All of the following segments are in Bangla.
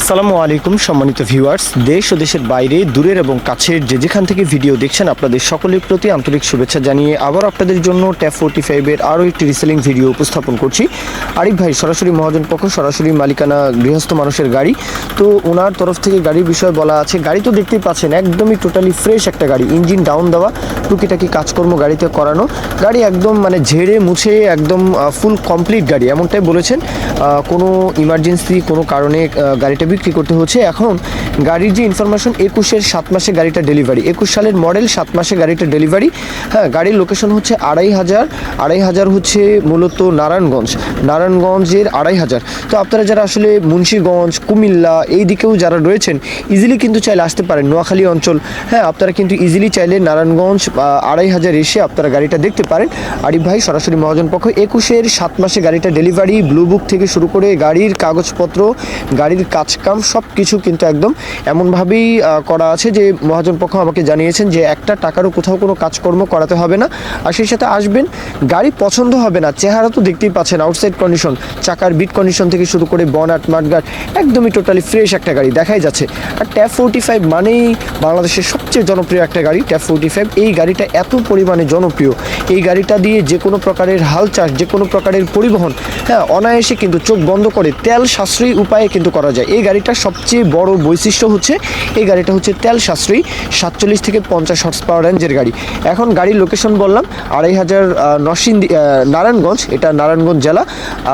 আসসালামু আলাইকুম, সম্মানিত ভিউয়ার্স। দেশ ও দেশের বাইরে, দূরের এবং কাছের যে যেখান থেকে ভিডিও দেখছেন, আপনাদের সকলের প্রতি আন্তরিক শুভেচ্ছা জানিয়ে আবার আপনাদের জন্য ট্যাপ ফোর্টি ফাইভের আরও একটি রিসেলিং ভিডিও উপস্থাপন করছি। আরিফ ভাই, সরাসরি মহাজন পক্ষ, সরাসরি মালিকানা গৃহস্থ মানুষের গাড়ি। তো ওনার তরফ থেকে গাড়ির বিষয়ে বলা আছে, গাড়ি তো দেখতেই পাচ্ছেন, একদমই টোটালি ফ্রেশ একটা গাড়ি ইঞ্জিন ডাউন দেওয়া, টুকিটাকি কাজকর্ম গাড়িতে করানো। গাড়ি একদম মানে ঝেড়ে মুছে একদম ফুল কমপ্লিট গাড়ি। এমনটাই বলেছেন কোনো ইমার্জেন্সি কোনো কারণে গাড়িটা বিক্রি করতে হচ্ছে। এখন গাড়ির যে ইনফরমেশন একুশের সাত মাসে গাড়িটা ডেলিভারি একুশ সালের মডেল সাত মাসে গাড়িটা ডেলিভারি হ্যাঁ গাড়ির লোকেশন হচ্ছে আড়াই হাজার। আড়াই হাজার হচ্ছে মূলত নারায়ণগঞ্জ। নারায়ণগঞ্জের আড়াই হাজার। তো আপনারা যারা আসলে মুন্সীগঞ্জ, কুমিল্লা, এই দিকেও যারা রয়েছেন ইজিলি কিন্তু চাইলে আসতে পারেন নোয়াখালী অঞ্চল। হ্যাঁ আপনারা কিন্তু ইজিলি চাইলে নারায়ণগঞ্জ আড়াই হাজার এসে আপনারা গাড়িটা দেখতে পারেন। আরিফ ভাই, সরাসরি মহাজন পক্ষ, একুশের সাত মাসে গাড়িটা ডেলিভারি ব্লু বুক থেকে শুরু করে গাড়ির কাগজপত্র, গাড়ির কাজকাম সব কিছু কিন্তু একদম এমনভাবেই করা আছে যে মহাজন পক্ষ আমাকে জানিয়েছেন যে একটা টাকারও কোথাও কোনো কাজকর্ম করাতে হবে না। আর সেই সাথে আসবেন, গাড়ি পছন্দ হবে না, চেহারা তো দেখতেই পাচ্ছেন আউটসাইড কন্ডিশন চাকার বিট কন্ডিশন থেকে শুরু করে বনাট মাঠগাট একদমই টোটালি ফ্রেশ একটা গাড়ি দেখাই যাচ্ছে। আর ট্যাপ ফোর্টি ফাইভ মানেই বাংলাদেশের সবচেয়ে জনপ্রিয় একটা গাড়ি ট্যাপ ফোর্টি ফাইভ এই গাড়িটা এত পরিমাণে জনপ্রিয়। এই গাড়িটা দিয়ে যে কোনো প্রকারের হাল চাষ যে কোনো প্রকারের পরিবহন হ্যাঁ অনায়াসে কিন্তু চোখ বন্ধ করে তেল সাশ্রয়ী উপায়ে কিন্তু করা যায়। এই গাড়িটার সবচেয়ে বড় বৈশিষ্ট্য হচ্ছে, এই গাড়িটা হচ্ছে তেল সাশ্রয়ী, সাতচল্লিশ থেকে পঞ্চাশ হর্স পাওয়ার রেঞ্জের গাড়ি। এখন গাড়ির লোকেশন বললাম, আড়াই হাজার নরসিংদী নারায়ণগঞ্জ, এটা নারায়ণগঞ্জ জেলা।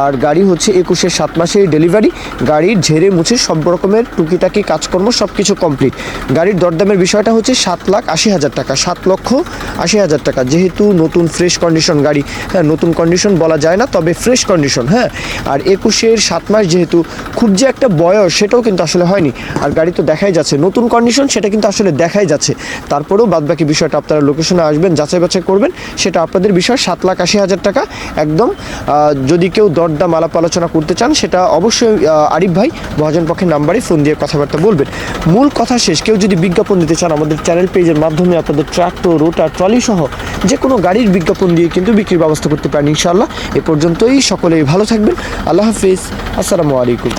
আর গাড়ি হচ্ছে একুশের সাত মাসে ডেলিভারি গাড়ির ঝেড়ে মুছে সব রকমের টুকিটাকি কাজকর্ম সব কিছু কমপ্লিট গাড়ির দরদামের বিষয়টা হচ্ছে সাত লাখ আশি হাজার টাকা, সাত লক্ষ আশি হাজার টাকা, যেহেতু নতুন ফ্রেশ কন্ডিশন গাড়ি। হ্যাঁ নতুন কন্ডিশন বলা যায় না, তবে ফ্রেশ কন্ডিশন হ্যাঁ। আর একুশের সাত মাস যেহেতু, খুব যে একটা বয়স সেটাও কিন্তু আসলে হয়নি। আর গাড়ি তো দেখাই যাচ্ছে। নতুন কন্ডিশন সেটা কিন্তু আসলে দেখাই যাচ্ছে। তারপরেও বাদবাকি বিষয়টা আপনারা লোকেশনে আসবেন, যাচাই বাছাই করবেন। সেটা আপনাদের বিষয়। সাত লাখ আশি হাজার টাকা একদম যদি কেউ দরদাম আলাপ আলোচনা করতে চান, সেটা অবশ্যই আরিফ ভাই মহাজন পক্ষের নাম্বারে ফোন দিয়ে কথাবার্তা বলবেন। মূল কথা শেষ। কেউ যদি বিজ্ঞাপন দিতে চান, আমাদের চ্যানেল পেজের মাধ্যমে আপনাদের ট্রাক্টর রোটার ট্রলি সহ যে কোনো গাড়ির বিজ্ঞাপন দিয়ে কিন্তু বিক্রির ব্যবস্থা করতে পারেন ইনশাল্লাহ এ পর্যন্তই। সকলেই ভালো থাকবেন। আল্লাহ হাফিজ। আসসালামু আলাইকুম।